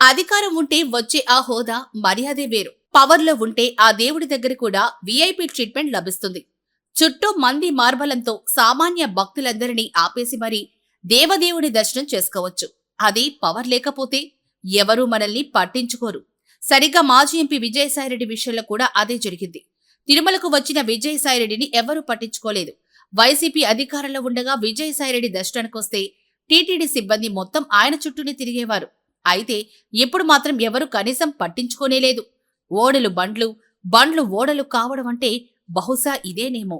అధికారం ఉంటే వచ్చే ఆ హోదా మర్యాదే వేరు. పవర్లో ఉంటే ఆ దేవుడి దగ్గర కూడా వీఐపీ ట్రీట్మెంట్ లభిస్తుంది. చుట్టూ మంది మార్బలంతో సామాన్య భక్తులందరినీ ఆపేసి మరీ దేవదేవుడి దర్శనం చేసుకోవచ్చు. అది పవర్ లేకపోతే ఎవరూ మనల్ని పట్టించుకోరు. సరిగ్గా మాజీ ఎంపీ విజయసాయిరెడ్డి విషయంలో కూడా అదే జరిగింది. తిరుమలకు వచ్చిన విజయసాయిరెడ్డిని ఎవరూ పట్టించుకోలేదు. వైసీపీ అధికారంలో ఉండగా విజయసాయిరెడ్డి దర్శనానికి వస్తే టీటీడీ సిబ్బంది మొత్తం ఆయన చుట్టూనే తిరిగేవారు. అయితే ఇప్పుడు మాత్రం ఎవరు కనీసం పట్టించుకోనేలేదు. ఓడలు బండ్లు బండ్లు ఓడలు కావడం అంటే బహుశా ఇదేనేమో.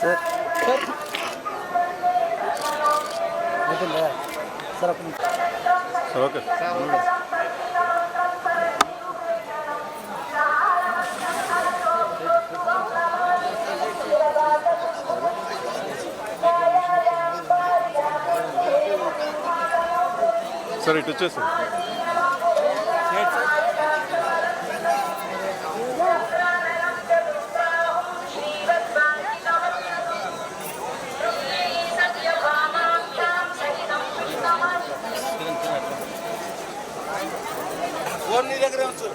Sir. Sir. Sir okay. Sir ఇటు వచ్చేసి. ఫోన్ నీ దగ్గరే ఉంచు.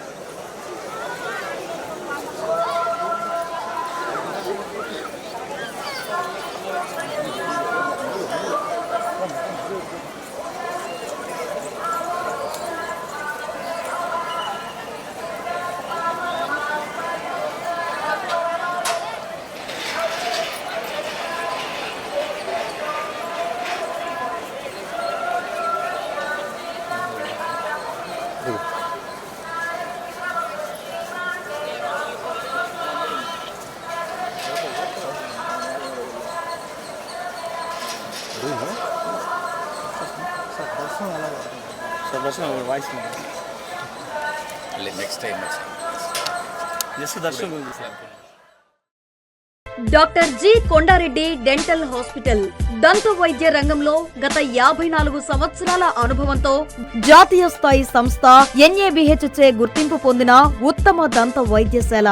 Darshanam voice next time next just Darshanam doctor G Kondareddy dental hospital దంత వైద్య రంగంలో గత యాభై నాలుగు సంవత్సరాల అనుభవంతో జాతీయ స్థాయి సంస్థ ఎన్ఏబిహెచ్చే గుర్తింపు పొందిన ఉత్తమ దంత వైద్యశాల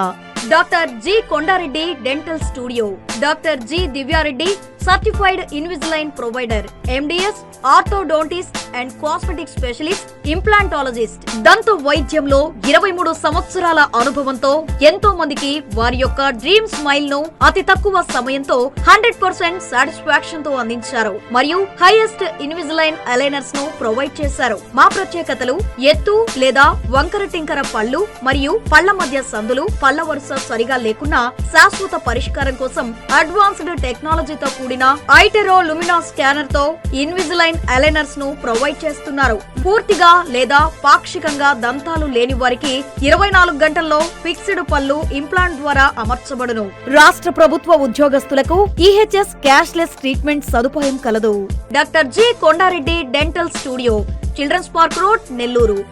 doctor G Kondareddy dental studio. Doctor G Divyareddy certified Invisalign provider MDS orthodontist and cosmetic specialist implantologist. దంత వైద్యంలో ఇరవై మూడు సంవత్సరాల అనుభవంతో ఎంతో మందికి వారి యొక్క డ్రీమ్ స్మైల్ను అతి తక్కువ సమయంతో హండ్రెడ్ పర్సెంట్ సాటిస్ఫాక్షన్తో అందించారు. మరియు హైయెస్ట్ ఇన్విజిలైన్ అలైనర్స్ను ప్రొవైడ్ చేశారు. మా ప్రత్యేకతలు ఎత్తు లేదా వంకర టింకర పళ్ళు మరియు పళ్ళ మధ్య సందులు పళ్ళ వరుస సరిగా లేకున్నా శాశ్వత పరిష్కారం కోసం అడ్వాన్స్డ్ టెక్నాలజీతో కూడిన ఐటెరో లుమినా స్కానర్తో ఇన్విజిలైన్ అలైనర్స్ను ప్రొవైడ్ చేస్తున్నారు. పూర్తిగా లేదా పాక్షికంగా దంతాలు లేని వారికి ఇరవై నాలుగు గంటల్లో ఫిక్స్డ్ పళ్ళు ఇంప్లాంట్ ద్వారా అమర్చబడును. రాష్ట్ర ప్రభుత్వ ఉద్యోగస్తులకు ఈహెచ్ఎస్ క్యాష్లెస్ ట్రీట్మెంట్ సదుపాయం కలదు. Doctor G. Kondareddy dental studio children's park road Nellore.